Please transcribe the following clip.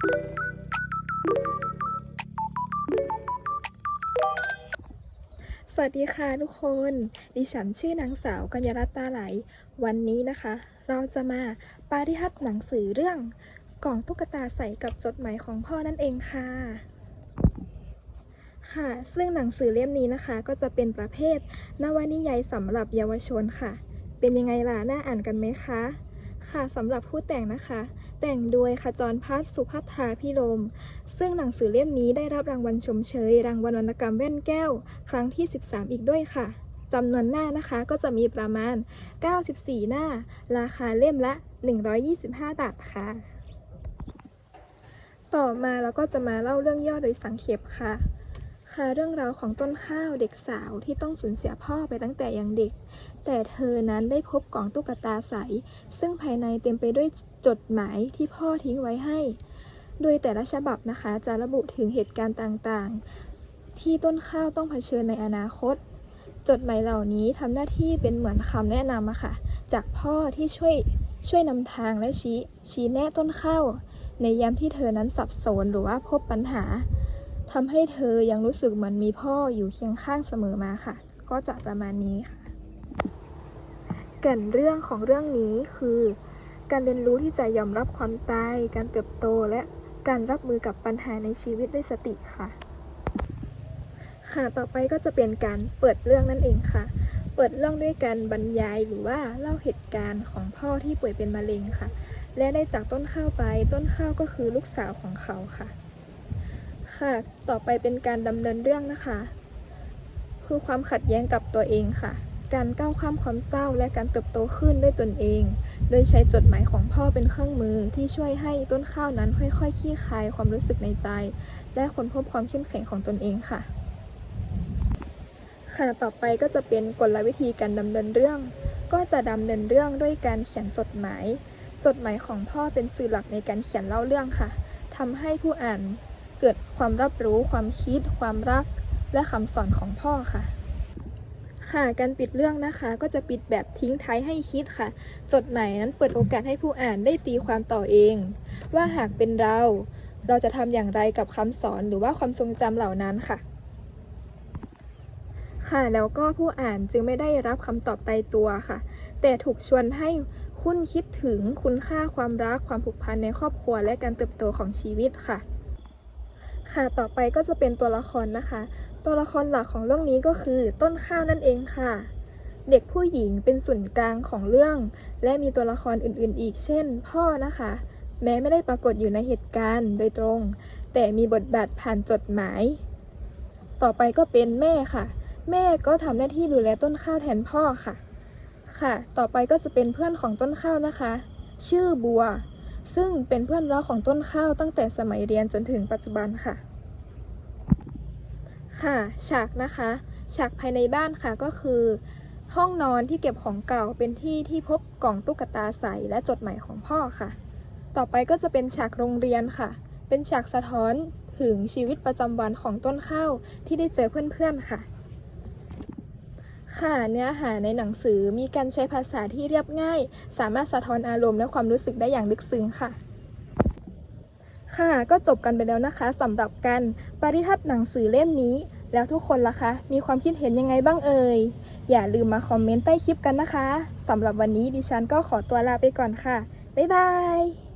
สวัสดีค่ะทุกคน ดิฉันชื่อนางสาวกัญญารัตน์ตาไหล วันนี้นะคะ เราจะมาปาริทัศน์หนังสือเรื่องกล่องตุ๊กตาใส่กับจดหมายของพ่อนั่นเองค่ะ ค่ะ ซึ่งหนังสือเล่มนี้นะคะ ก็จะเป็นประเภท นวนิยายสำหรับเยาวชนค่ะ เป็นยังไงล่ะ น่าอ่านกันไหมคะ ค่ะสำหรับผู้แต่งนะคะ แต่งโดยขจรพัฒน์สุภัทราพิรม ซึ่งหนังสือเล่มนี้ได้รับรางวัลชมเชย รางวัลวรรณกรรมแว่นแก้ว ครั้งที่ 13 อีกด้วยค่ะจำนวนหน้านะคะก็จะมีประมาณ 94 หน้า ราคาเล่มละ 125 บาทค่ะ ต่อมาเราก็จะมาเล่าเรื่องย่อโดยสังเขปค่ะ ค่ะเรื่องราวของต้นข้าวเด็กสาวที่ต้องสูญเสียพ่อไปตั้งแต่ยังเด็ก แต่เธอนั้นได้พบกล่องตุ๊กตาใส ซึ่งภายในเต็มไปด้วยจดหมายที่พ่อทิ้งไว้ให้ โดยแต่ละฉบับนะคะจะระบุถึงเหตุการณ์ต่างๆ ที่ต้นข้าวต้องเผชิญในอนาคต จดหมายเหล่านี้ทำหน้าที่เป็นเหมือนคำแนะนำอะค่ะ จากพ่อที่ช่วยช่วยนำทางและชี้ชี้แนะต้นข้าวในยามที่เธอนั้นสับสนหรือว่าพบปัญหา ทำให้เธอยังรู้สึกเหมือนมีพ่ออยู่เคียงข้างเสมอมาค่ะ ก็จะประมาณนี้ค่ะก่นเรื่องของเรื่องนี้คือ การเรียนรู้ที่จะยอมรับความตาย การเติบโตและการรับมือกับปัญหาในชีวิตด้วยสติค่ะ ค่ะต่อไปก็จะเป็นการเปิดเรื่องนั่นเองค่ะ เปิดเรื่องด้วยการบรรยายหรือว่าเล่าเหตุการณ์ของพ่อที่ป่วยเป็นมะเร็งค่ะ และได้จากต้นข้าวไปต้นข้าวก็คือลูกสาวของเขาค่ะ ค่ะ ต่อไปเป็นการดำเนินเรื่องนะคะ คือความขัดแย้งกับตัวเองค่ะ การก้าวข้ามความเศร้าและการเติบโตขึ้นด้วยตนเอง โดยใช้จดหมายของพ่อเป็นเครื่องมือที่ช่วยให้ต้นข้าวนั้นค่อยๆคลี่คลายความรู้สึกในใจ และค้นพบความเข้มแข็งของตนเองค่ะ ค่ะ ต่อไปก็จะเป็นกลวิธีการดำเนินเรื่อง ก็จะดำเนินเรื่องด้วยการเขียนจดหมาย จดหมายของพ่อเป็นสื่อหลักในการเขียนเล่าเรื่องค่ะทำให้ผู้อ่าน เกิดความรับรู้ ความคิด ความรัก และคำสอนของพ่อค่ะ ค่ะ การปิดเรื่องนะคะ ก็จะปิดแบบทิ้งท้ายให้คิดค่ะ จดหมายนั้นเปิดโอกาสให้ผู้อ่านได้ตีความต่อเอง ว่าหากเป็นเรา เราจะทำอย่างไรกับคำสอนหรือว่าความทรงจำเหล่านั้นค่ะค่ะแล้วก็ผู้อ่านจึงไม่ได้รับคำตอบตายตัวค่ะ แต่ถูกชวนให้คุ้นคิดถึงคุณค่าความรักความผูกพันในครอบครัวและการเติบโตของชีวิตค่ะ ค่ะ ต่อไปก็จะเป็นตัวละครนะคะ ตัวละครหลักของเรื่องนี้ก็คือต้นข้าวนั่นเองค่ะ เด็กผู้หญิงเป็นส่วนกลางของเรื่อง และมีตัวละครอื่นๆ อีก เช่น พ่อนะคะ แม้ไม่ได้ปรากฏอยู่ในเหตุการณ์โดยตรง แต่มีบทบาทผ่านจดหมาย ต่อไปก็เป็นแม่ค่ะ แม่ก็ทำหน้าที่ดูแลต้นข้าวแทนพ่อค่ะ ค่ะ ต่อไปก็จะเป็นเพื่อนของต้นข้าวนะคะ ชื่อบัว ซึ่งเป็นเพื่อนรักของต้นข้าวตั้งแต่สมัยเรียนจนถึงปัจจุบันค่ะ ค่ะ ฉากนะคะ ฉากภายในบ้านค่ะก็คือ ห้องนอนที่เก็บของเก่าเป็นที่ที่พบกล่องตุ๊กตาใสและจดหมายของพ่อค่ะ ต่อไปก็จะเป็นฉากโรงเรียนค่ะ เป็นฉากสะท้อนถึงชีวิตประจำวันของต้นข้าวที่ได้เจอเพื่อนๆค่ะ ค่ะเนื้อหาในหนังสือมีการใช้ภาษาที่เรียบง่าย สามารถสะท้อนอารมณ์และความรู้สึกได้อย่างลึกซึ้งค่ะ ค่ะก็จบกันไปแล้วนะคะสำหรับการปริทัศน์หนังสือเล่มนี้ แล้วทุกคนล่ะคะมีความคิดเห็นยังไงบ้างเอ่ยอย่าลืมมาคอมเมนต์ใต้คลิปกันนะคะสำหรับวันนี้ดิฉันก็ขอตัวลาไปก่อนค่ะบ๊ายบาย